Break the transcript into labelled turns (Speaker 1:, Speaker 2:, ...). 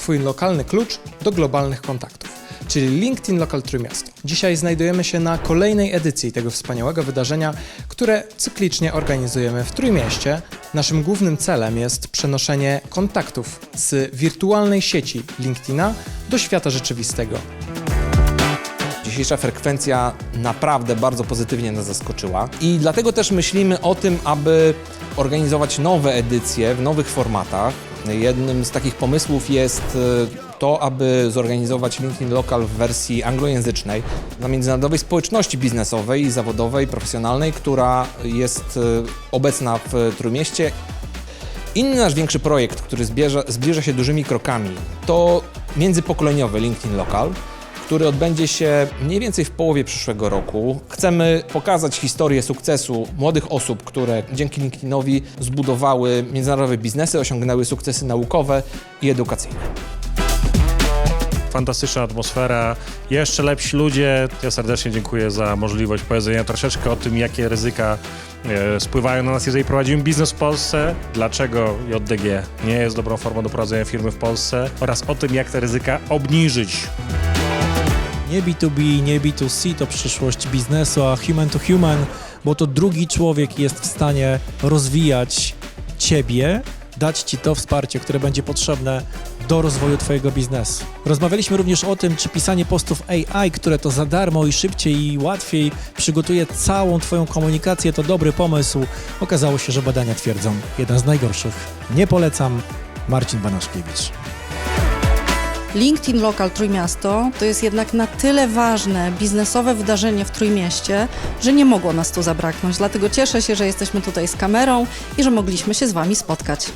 Speaker 1: Twój lokalny klucz do globalnych kontaktów, czyli LinkedIn Local Trójmiasto. Dzisiaj znajdujemy się na kolejnej edycji tego wspaniałego wydarzenia, które cyklicznie organizujemy w Trójmieście. Naszym głównym celem jest przenoszenie kontaktów z wirtualnej sieci LinkedIna do świata rzeczywistego.
Speaker 2: Dzisiejsza frekwencja naprawdę bardzo pozytywnie nas zaskoczyła i dlatego też myślimy o tym, aby organizować nowe edycje w nowych formatach. Jednym z takich pomysłów jest e, to, aby zorganizować LinkedIn Local w wersji anglojęzycznej dla międzynarodowej społeczności biznesowej, zawodowej, profesjonalnej, która jest e, obecna w Trójmieście Inny nasz większy projekt, który zbliża się dużymi krokami, to międzypokoleniowy LinkedIn Local, który odbędzie się mniej więcej w połowie przyszłego roku. Chcemy pokazać historię sukcesu młodych osób, które dzięki LinkedInowi zbudowały międzynarodowe biznesy, osiągnęły sukcesy naukowe i edukacyjne.
Speaker 3: fantastyczna atmosfera, jeszcze lepsi ludzie. Ja serdecznie dziękuję za możliwość powiedzenia troszeczkę o tym, jakie ryzyka e, spływają na nas, jeżeli prowadzimy biznes w Polsce, dlaczego JDG nie jest dobrą formą do prowadzenia firmy w Polsce oraz o tym, jak te ryzyka obniżyć.
Speaker 4: Nie B2B, nie B2C to przyszłość biznesu, a human to human, bo to drugi człowiek jest w stanie rozwijać ciebie, dać ci to wsparcie, które będzie potrzebne do rozwoju twojego biznesu. Rozmawialiśmy również o tym, czy pisanie postów AI, które to za darmo i szybciej i łatwiej przygotuje całą twoją komunikację, to dobry pomysł. Okazało się, że badania twierdzą, jeden z najgorszych. Nie polecam. Marcin Banaszkiewicz.
Speaker 5: LinkedIn Local Trójmiasto to jest jednak na tyle ważne biznesowe wydarzenie w Trójmieście, że nie mogło nas tu zabraknąć. Dlatego cieszę się, że jesteśmy tutaj z kamerą i że mogliśmy się z Wami spotkać.